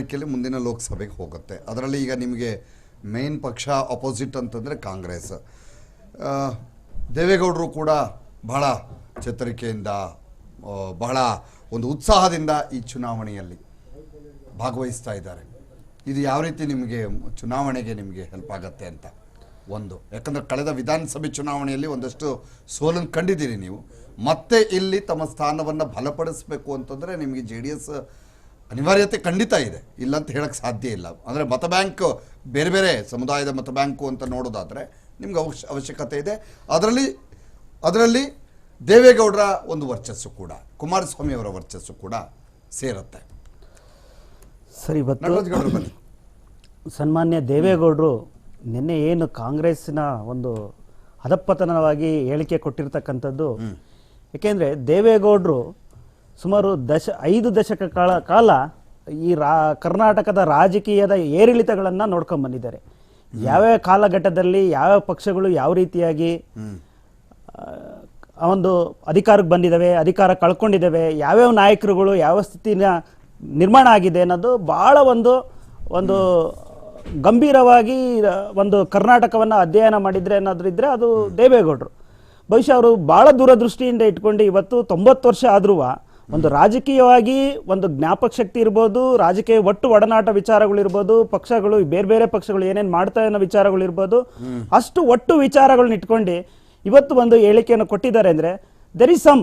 ಆಯ್ಕೆಯಲ್ಲಿ ಮುಂದಿನ ಲೋಕಸಭೆಗೆ ಹೋಗುತ್ತೆ. ಅದರಲ್ಲಿ ಈಗ ನಿಮಗೆ ಮೇನ್ ಪಕ್ಷ ಅಪೋಸಿಟ್ ಅಂತಂದರೆ ಕಾಂಗ್ರೆಸ್. ದೇವೇಗೌಡರು ಕೂಡ ಬಹಳ ಚೇತರಿಕೆಯಿಂದ ಬಹಳ ಒಂದು ಉತ್ಸಾಹದಿಂದ ಈ ಚುನಾವಣೆಯಲ್ಲಿ ಭಾಗವಹಿಸ್ತಾ ಇದ್ದಾರೆ. ಇದು ಯಾವ ರೀತಿ ನಿಮಗೆ ಚುನಾವಣೆಗೆ ನಿಮಗೆ ಹೆಲ್ಪ್ ಆಗುತ್ತೆ ಅಂತ ಒಂದು. ಯಾಕಂದರೆ ಕಳೆದ ವಿಧಾನಸಭೆ ಚುನಾವಣೆಯಲ್ಲಿ ಒಂದಷ್ಟು ಸೋಲನ್ನು ಕಂಡಿದ್ದೀರಿ ನೀವು. ಮತ್ತೆ ಇಲ್ಲಿ ತಮ್ಮ ಸ್ಥಾನವನ್ನು ಬಲಪಡಿಸಬೇಕು ಅಂತಂದರೆ ನಿಮಗೆ ಜೆ ಡಿ ಎಸ್ ಅನಿವಾರ್ಯತೆ ಖಂಡಿತ ಇದೆ. ಇಲ್ಲ ಅಂತ ಹೇಳಕ್ಕೆ ಸಾಧ್ಯ ಇಲ್ಲ. ಅಂದರೆ ಮತ ಬ್ಯಾಂಕ್ ಬೇರೆ ಬೇರೆ ಸಮುದಾಯದ ಮತ ಬ್ಯಾಂಕು ಅಂತ ನೋಡೋದಾದರೆ ನಿಮ್ಗೆ ಅವಶ್ಯ ಅವಶ್ಯಕತೆ ಇದೆ. ಅದರಲ್ಲಿ ಅದರಲ್ಲಿ ದೇವೇಗೌಡರ ಒಂದು ವರ್ಚಸ್ಸು ಕೂಡ ಕುಮಾರಸ್ವಾಮಿ ಅವರ ವರ್ಚಸ್ಸು ಕೂಡ ಸೇರುತ್ತೆ. ಸರಿ ಬನ್ನಿ. ಸನ್ಮಾನ್ಯ ದೇವೇಗೌಡರು ನಿನ್ನೆ ಏನು ಕಾಂಗ್ರೆಸ್ಸಿನ ಒಂದು ಹದಪ್ಪತನವಾಗಿ ಹೇಳಿಕೆ ಕೊಟ್ಟಿರ್ತಕ್ಕಂಥದ್ದು. ಏಕೆಂದರೆ ದೇವೇಗೌಡರು ಸುಮಾರು ದಶ ಐದು ದಶಕ ಕಾಲ ಕಾಲ ಈ ರಾ ಕರ್ನಾಟಕದ ರಾಜಕೀಯದ ಏರಿಳಿತಗಳನ್ನು ನೋಡ್ಕೊಂಡು ಬಂದಿದ್ದಾರೆ. ಯಾವ್ಯಾವ ಕಾಲಘಟ್ಟದಲ್ಲಿ ಯಾವ್ಯಾವ ಪಕ್ಷಗಳು ಯಾವ ರೀತಿಯಾಗಿ ಆ ಒಂದು ಅಧಿಕಾರಕ್ಕೆ ಬಂದಿದ್ದಾವೆ ಅಧಿಕಾರ ಕಳ್ಕೊಂಡಿದ್ದಾವೆ ಯಾವ್ಯಾವ ನಾಯಕರುಗಳು ಯಾವ ಸ್ಥಿತಿನ ನಿರ್ಮಾಣ ಆಗಿದೆ ಅನ್ನೋದು ಭಾಳ ಒಂದು ಒಂದು ಗಂಭೀರವಾಗಿ ಒಂದು ಕರ್ನಾಟಕವನ್ನು ಅಧ್ಯಯನ ಮಾಡಿದರೆ ಅನ್ನೋದ್ರಿದ್ರೆ ಅದು ದೇವೇಗೌಡರು. ಬಹುಶಃ ಅವರು ಭಾಳ ದೂರದೃಷ್ಟಿಯಿಂದ ಇಟ್ಕೊಂಡು ಇವತ್ತು ತೊಂಬತ್ತು ವರ್ಷ ಆದ್ರೂ ಒಂದು ರಾಜಕೀಯವಾಗಿ ಒಂದು ಜ್ಞಾಪಕ ಶಕ್ತಿ ಇರ್ಬೋದು, ರಾಜಕೀಯ ಒಟ್ಟು ಒಡನಾಟ ವಿಚಾರಗಳಿರ್ಬೋದು ಪಕ್ಷಗಳು, ಬೇರೆ ಬೇರೆ ಪಕ್ಷಗಳು ಏನೇನು ಮಾಡ್ತಾ ಅನ್ನೋ ವಿಚಾರಗಳಿರ್ಬೋದು ಅಷ್ಟು ಒಟ್ಟು ವಿಚಾರಗಳನ್ನ ಇಟ್ಕೊಂಡು ಇವತ್ತು ಒಂದು ಹೇಳಿಕೆಯನ್ನು ಕೊಟ್ಟಿದ್ದಾರೆ ಅಂದರೆ ದೆರ್ ಇಸ್ ಸಮ್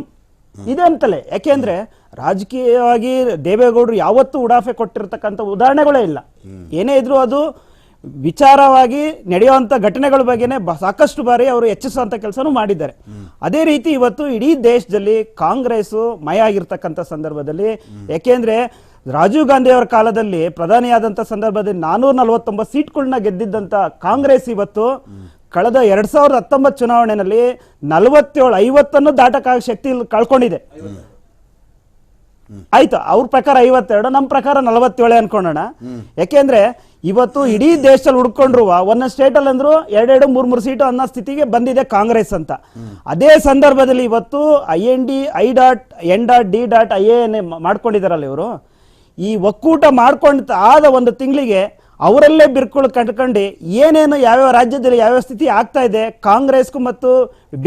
ಇದೆ ಅಂತಲೇ. ಯಾಕೆಂದ್ರೆ ರಾಜಕೀಯವಾಗಿ ದೇವೇಗೌಡರು ಯಾವತ್ತೂ ಉಡಾಫೆ ಕೊಟ್ಟಿರ್ತಕ್ಕಂಥ ಉದಾಹರಣೆಗಳೇ ಇಲ್ಲ. ಏನೇ ಇದ್ರೂ ಅದು ವಿಚಾರವಾಗಿ ನಡೆಯುವಂಥ ಘಟನೆಗಳ ಬಗ್ಗೆನೇ ಸಾಕಷ್ಟು ಬಾರಿ ಅವರು ಹೆಚ್ಚಿಸುವಂಥ ಕೆಲಸನೂ ಮಾಡಿದ್ದಾರೆ. ಅದೇ ರೀತಿ ಇವತ್ತು ಇಡೀ ದೇಶದಲ್ಲಿ ಕಾಂಗ್ರೆಸ್ಸು ಮಯ ಆಗಿರ್ತಕ್ಕಂಥ ಸಂದರ್ಭದಲ್ಲಿ ಯಾಕೆಂದರೆ ರಾಜೀವ್ ಗಾಂಧಿ ಅವರ ಕಾಲದಲ್ಲಿ ಪ್ರಧಾನಿಯಾದಂಥ ಸಂದರ್ಭದಲ್ಲಿ ನಾನೂರ ನಲವತ್ತೊಂಬತ್ತು ಸೀಟ್ಗಳನ್ನ ಗೆದ್ದಿದ್ದಂಥ ಕಾಂಗ್ರೆಸ್ ಇವತ್ತು ಕಳೆದ ಎರಡ್ ಸಾವಿರದ ಹತ್ತೊಂಬತ್ತು ಚುನಾವಣೆಯಲ್ಲಿ ನಲವತ್ತೇಳು ಐವತ್ತನ್ನು ದಾಟಕ್ಕಾಗ ಶಕ್ತಿ ಕಳ್ಕೊಂಡಿದೆ. ಆಯ್ತು ಅವ್ರ ಪ್ರಕಾರ ಐವತ್ತೆರಡು ನಮ್ಮ ಪ್ರಕಾರ ನಲವತ್ತೇಳು ಅನ್ಕೊಂಡೋಣ. ಯಾಕೆಂದ್ರೆ ಇವತ್ತು ಇಡೀ ದೇಶದಲ್ಲಿ ಹುಡ್ಕೊಂಡ್ರು ಒಂದೊಂದು ಸ್ಟೇಟಲ್ಲಿ ಅಂದ್ರು ಎರಡೆರಡು, ಮೂರ್, ಮೂರು ಸೀಟು ಅನ್ನೋ ಸ್ಥಿತಿಗೆ ಬಂದಿದೆ ಕಾಂಗ್ರೆಸ್ ಅಂತ. ಅದೇ ಸಂದರ್ಭದಲ್ಲಿ ಇವತ್ತು I N D I dot N dot D dot I N ಮಾಡ್ಕೊಂಡಿದಾರಲ್ಲ ಇವರು. ಈ ಒಕ್ಕೂಟ ಮಾಡ್ಕೊಂಡ ಆದ ಒಂದು ತಿಂಗಳಿಗೆ ಅವರಲ್ಲೇ ಬಿರ್ಕೊಳ್ಳಿ ಕಂಡ್ಕೊಂಡು ಏನೇನು ಯಾವ್ಯಾವ ರಾಜ್ಯದಲ್ಲಿ ಯಾವ್ಯಾವ ಸ್ಥಿತಿ ಆಗ್ತಾ ಇದೆ, ಕಾಂಗ್ರೆಸ್ಗೂ ಮತ್ತು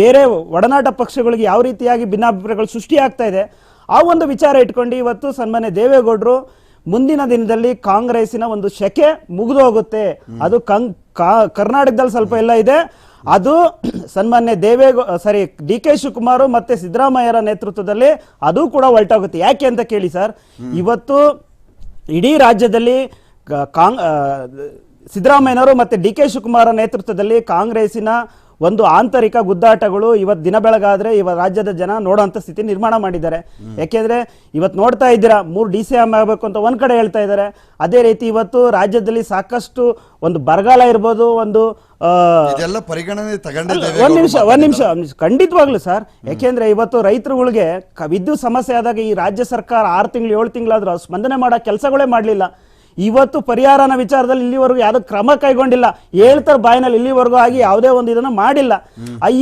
ಬೇರೆ ಒಡನಾಟ ಪಕ್ಷಗಳಿಗೆ ಯಾವ ರೀತಿಯಾಗಿ ಭಿನ್ನಾಭಿಪ್ರಾಯಗಳು ಸೃಷ್ಟಿ ಆಗ್ತಾ ಇದೆ, ಆ ಒಂದು ವಿಚಾರ ಇಟ್ಕೊಂಡು ಇವತ್ತು ಸನ್ಮಾನ್ಯ ದೇವೇಗೌಡರು ಮುಂದಿನ ದಿನದಲ್ಲಿ ಕಾಂಗ್ರೆಸ್ಸಿನ ಒಂದು ಶಕೆ ಮುಗಿದು ಹೋಗುತ್ತೆ ಅದು ಕಂ- ಕಾ- ಕರ್ನಾಟಕದಲ್ಲಿ ಸ್ವಲ್ಪ ಎಲ್ಲ ಇದೆ. ಅದು ಸನ್ಮಾನ್ಯ ದೇವೇಗೌ ಸಾರಿ, ಡಿ ಕೆ ಶಿವಕುಮಾರ್ ಮತ್ತೆ ಸಿದ್ದರಾಮಯ್ಯರ ನೇತೃತ್ವದಲ್ಲಿ ಅದು ಕೂಡ ಹೊರಟೋಗುತ್ತೆ. ಯಾಕೆ ಅಂತ ಕೇಳಿ ಸರ್, ಇವತ್ತು ಇಡೀ ರಾಜ್ಯದಲ್ಲಿ ಕಾಂಗ್ ಸಿದ್ದರಾಮಯ್ಯನವರು ಮತ್ತೆ ಡಿ ಕೆ ಶಿವಕುಮಾರ ನೇತೃತ್ವದಲ್ಲಿ ಕಾಂಗ್ರೆಸ್ಸಿನ ಒಂದು ಆಂತರಿಕ ಗುದ್ದಾಟಗಳು ಇವತ್ತು ದಿನ ಬೆಳಗಾದ್ರೆ ಇವ ರಾಜ್ಯದ ಜನ ನೋಡೋಂಥ ಸ್ಥಿತಿ ನಿರ್ಮಾಣ ಮಾಡಿದ್ದಾರೆ. ಯಾಕೆಂದ್ರೆ ಇವತ್ತು ನೋಡ್ತಾ ಇದ್ದೀರಾ ಮೂರು ಡಿ ಸಿ ಎಂ ಆಗಬೇಕು ಅಂತ ಒಂದು ಕಡೆ ಹೇಳ್ತಾ ಇದ್ದಾರೆ. ಅದೇ ರೀತಿ ಇವತ್ತು ರಾಜ್ಯದಲ್ಲಿ ಸಾಕಷ್ಟು ಒಂದು ಬರಗಾಲ ಇರ್ಬೋದು ಒಂದು ಪರಿಗಣನೆ ಒಂದು ನಿಮಿಷ ಒಂದು ನಿಮಿಷ. ಖಂಡಿತವಾಗ್ಲು ಸರ್. ಯಾಕೆಂದ್ರೆ ಇವತ್ತು ರೈತರುಗಳಿಗೆ ವಿದ್ಯುತ್ ಸಮಸ್ಯೆ ಆದಾಗ ಈ ರಾಜ್ಯ ಸರ್ಕಾರ ಆರು ತಿಂಗಳು ಏಳು ತಿಂಗಳಾದ್ರೂ ಸ್ಪಂದನೆ ಮಾಡೋ ಕೆಲಸಗಳೇ ಮಾಡಲಿಲ್ಲ. ಇವತ್ತು ಪರಿಹಾರನ ವಿಚಾರದಲ್ಲಿ ಇಲ್ಲಿವರೆಗೂ ಯಾವ್ದು ಕ್ರಮ ಕೈಗೊಂಡಿಲ್ಲ. ಹೇಳ್ತಾರೆ ಬಾಯಿನಲ್ಲಿ ಇಲ್ಲಿವರೆಗೂ ಆಗಿ ಯಾವುದೇ ಒಂದು ಇದನ್ನ ಮಾಡಿಲ್ಲ.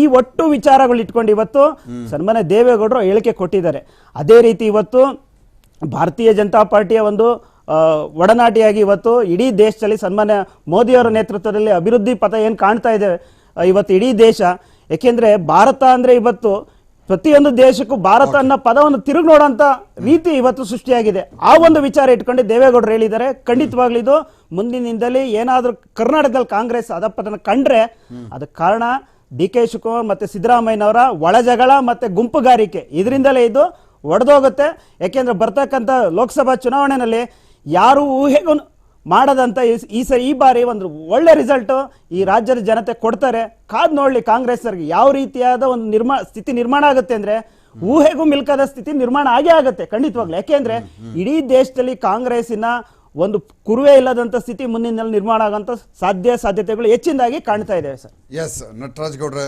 ಈ ಒಟ್ಟು ವಿಚಾರಗಳು ಇಟ್ಕೊಂಡು ಇವತ್ತು ಸನ್ಮಾನ್ಯ ದೇವೇಗೌಡರು ಹೇಳಿಕೆ ಕೊಟ್ಟಿದ್ದಾರೆ. ಅದೇ ರೀತಿ ಇವತ್ತು ಭಾರತೀಯ ಜನತಾ ಪಾರ್ಟಿಯ ಒಂದು ಒಡನಾಟಿಯಾಗಿ ಇವತ್ತು ಇಡೀ ದೇಶದಲ್ಲಿ ಸನ್ಮಾನ್ಯ ಮೋದಿಯವರ ನೇತೃತ್ವದಲ್ಲಿ ಅಭಿವೃದ್ಧಿ ಪಥ ಏನು ಕಾಣ್ತಾ ಇದೆ ಇವತ್ತು ಇಡೀ ದೇಶ. ಯಾಕೆಂದ್ರೆ ಭಾರತ ಅಂದ್ರೆ ಇವತ್ತು ಪ್ರತಿಯೊಂದು ದೇಶಕ್ಕೂ ಭಾರತ ಅನ್ನೋ ಪದವನ್ನು ತಿರುಗಿ ನೋಡೋಂಥ ರೀತಿ ಇವತ್ತು ಸೃಷ್ಟಿಯಾಗಿದೆ. ಆ ಒಂದು ವಿಚಾರ ಇಟ್ಕೊಂಡು ದೇವೇಗೌಡರು ಹೇಳಿದ್ದಾರೆ. ಖಂಡಿತವಾಗ್ಲೂ ಇದು ಮುಂದಿನಿಂದಲೇ ಏನಾದರೂ ಕರ್ನಾಟಕದಲ್ಲಿ ಕಾಂಗ್ರೆಸ್ ಅಧಪತನ ಕಂಡ್ರೆ ಅದಕ್ಕೆ ಕಾರಣ ಡಿ ಕೆ ಶಿವಕುಮಾರ್ ಮತ್ತೆ ಸಿದ್ದರಾಮಯ್ಯನವರ ಒಳಜಗಳ ಮತ್ತೆ ಗುಂಪುಗಾರಿಕೆ. ಇದರಿಂದಲೇ ಇದು ಒಡೆದೋಗುತ್ತೆ. ಯಾಕೆಂದ್ರೆ ಬರ್ತಕ್ಕಂಥ ಲೋಕಸಭಾ ಚುನಾವಣೆಯಲ್ಲಿ ಯಾರು ಊಹೆಗೂ ಮಾಡದಂತ ಈ- ಸರಿ ಈ ಬಾರಿ ಒಂದು ಒಳ್ಳೆ ರಿಸಲ್ಟ್ ಈ ರಾಜ್ಯದ ಜನತೆ ಕೊಡ್ತಾರೆ. ಕಾದ್ ನೋಡ್ಲಿ ಕಾಂಗ್ರೆಸ್ಸರ್ಗೆ ಯಾವ ರೀತಿಯಾದ ಒಂದು ನಿರ್ಮಾ ಸ್ಥಿತಿ ನಿರ್ಮಾಣ ಆಗುತ್ತೆ ಅಂದ್ರೆ ಊಹೆಗೂ ಮಿಲ್ಕದ ಸ್ಥಿತಿ ನಿರ್ಮಾಣ ಆಗೇ ಆಗುತ್ತೆ ಖಂಡಿತವಾಗ್ಲು. ಯಾಕೆಂದ್ರೆ ಇಡೀ ದೇಶದಲ್ಲಿ ಕಾಂಗ್ರೆಸ್ಸಿನ ಒಂದು ಕುರುವೆ ಇಲ್ಲದಂತ ಸ್ಥಿತಿ ಮುಂದಿನ ನಿರ್ಮಾಣ ಆಗಂತ ಸಾಧ್ಯ ಸಾಧ್ಯತೆಗಳು ಹೆಚ್ಚಿನದಾಗಿ ಕಾಣ್ತಾ ಇದೆ ಸರ್. ಎಸ್ ನಟರಾಜ್ ಗೌಡ್ರೆ.